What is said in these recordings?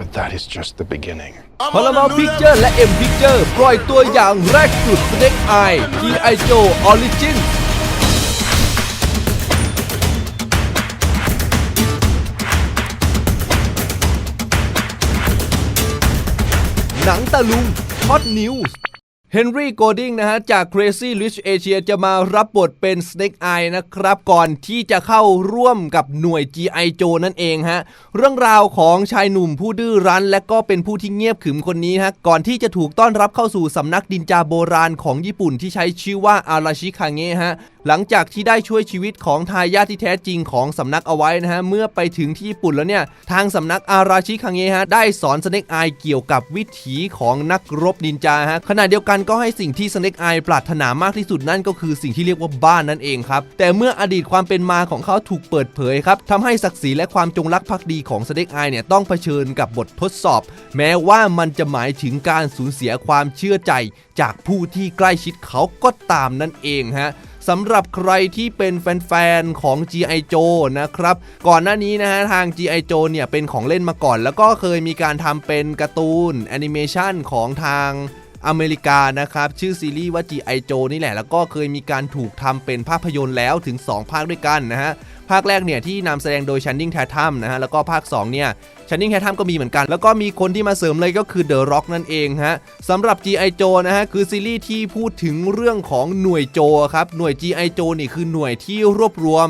But that is just the beginning. พารามาพิกเจอร์และ M Picture ปล่อยตัวอย่างแรกสุด Snake Eye G.I. Joe Origin หนังตะลุงฮอตนิวส์ เฮนรี่โกดิงนะฮะจาก Crazy Rich Asia จะมารับบทเป็น Snake Eye นะครับ ก่อนที่จะเข้าร่วมกับหน่วย G.I. Joe นั่นเองฮะ เรื่องราวของชายหนุ่มผู้ดื้อรั้น และก็เป็นผู้ที่เงียบขรึมคนนี้ฮะ ก่อนที่จะถูกต้อนรับเข้าสู่สำนักดินจาโบราณของญี่ปุ่นที่ใช้ชื่อว่าอาราชิคาเงะฮะหลังจากที่ได้ช่วยชีวิตของทายาทที่แท้จริงของสำนักเอาไว้นะฮะ เมื่อไปถึงที่ญี่ปุ่นแล้วเนี่ย ทางสำนักอาราชิคังเงะฮะ ได้สอนสเน็กไอเกี่ยวกับวิถีของนักรบนินจาฮะ ขณะเดียวกันก็ให้สิ่งที่สเน็กไอปรารถนามากที่สุดนั่นก็คือสิ่งที่เรียกว่าบ้านนั่นเองครับ แต่เมื่ออดีตความเป็นมาของเขาถูกเปิดเผยครับทำให้ศักดิ์ศรีและความจงรักภักดีของสเน็กไอเนี่ยต้องเผชิญกับบททดสอบ แม้ว่ามันจะหมายถึงการสูญเสียความเชื่อใจ จากผู้ที่ใกล้ชิดเขาก็ตามนั่นเองฮะ สำหรับใครที่เป็นแฟนๆของ G.I. Joe นะครับ ก่อนหน้านี้นะฮะทาง G.I. Joe เนี่ยเป็นของเล่นมาก่อน แล้วก็เคยมีการทำเป็นการ์ตูนแอนิเมชันของทาง อเมริกานะครับ ชื่อซีรีส์ว่า G.I. Joe นี่แหละ แล้วก็เคยมีการถูกทำเป็นภาพยนตร์แล้วถึง 2 ภาคด้วยกันนะฮะ ภาคแรกเนี่ยที่นำแสดงโดยชันนิงแททัมนะฮะ แล้วก็ภาค 2 เนี่ยชันนิงแททัมก็มีเหมือนกัน แล้วก็มีคนที่มาเสริมเลยก็คือเดอะร็อกนั่นเองฮะสำหรับ G.I. Joe นะฮะ คือซีรีส์ที่พูดถึงเรื่องของหน่วยโจครับ หน่วย G.I. Joe นี่คือหน่วยที่รวบรวม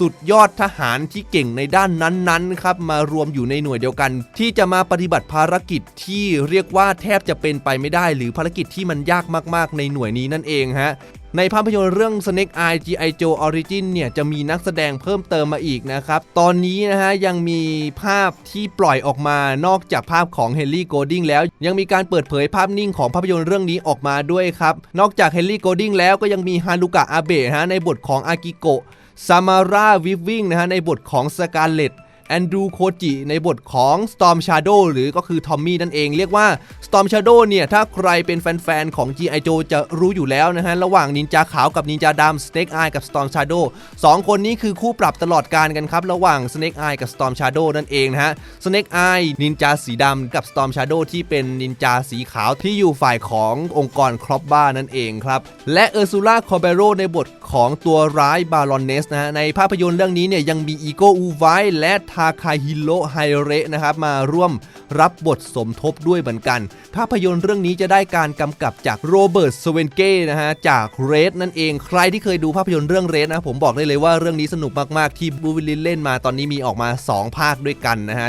สุดยอดทหารที่เก่งในด้านนั้นๆครับมารวมอยู่ในหน่วยเดียวกัน ที่จะมาปฏิบัติภารกิจที่เรียกว่าแทบจะเป็นไปไม่ได้ หรือภารกิจที่มันยากมากๆ ในหน่วยนี้นั่นเองฮะในภาพยนตร์เรื่อง Snake Eye G.I. Joe Origin เนี่ยจะมีนักแสดงเพิ่มเติมมาอีกนะครับ ตอนนี้นะฮะยังมีภาพที่ปล่อยออกมานอกจากภาพของเฮนรี่โกดิงแล้ว ยังมีการเปิดเผยภาพนิ่งของภาพยนตร์เรื่องนี้ออกมาด้วยครับ นอกจากเฮนรี่โกดิงแล้วก็ยังมีฮารุกะอาเบะฮะในบทของอากิโกะ ซามาร่าวิฟวิ่งนะฮะในบทของสการเลต แอนดรูโคจิในบทของ Storm Shadow หรือก็คือทอมมี่นั่นเองเรียกว่า Storm Shadow เนี่ยถ้าใครเป็นแฟนๆของ G.I. Joe จะรู้อยู่แล้วนะฮะ ระหว่างนินจาขาวกับนินจาดำ Snake Eye กับ Storm Shadow สองคนนี้คือคู่ปรับตลอดการกันครับ ระหว่าง Snake Eye กับ Storm Shadow นั่นเองนะฮะ Snake Eye นินจาสีดำกับ Storm Shadow ที่เป็นนินจาสีขาวที่อยู่ฝ่ายขององค์กรครอบบ้านั่นเองครับและเออร์ซูล่าคอเบโรในบทของตัวร้ายบารอนเนสนะฮะในภาพยนตร์เรื่องนี้เนี่ยยังมีอีโกอูไวและทาคาฮิโรไฮเระนะครับมาร่วมรับบทสมทบด้วยเหมือนกัน ภาพยนตร์เรื่องนี้จะได้การกำกับจากโรเบิร์ตสเวนเก้นะฮะจากเรดนั่นเองใครที่เคยดูภาพยนตร์เรื่องเรดนะผมบอกได้เลยว่าเรื่องนี้สนุกมากๆ ที่บูวิลลินเล่นมาตอนนี้มีออกมา 2 ภาคด้วยกันนะฮะ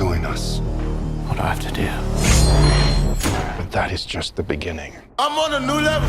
Join us. What do I have to do? But that is just the beginning. I'm on a new level.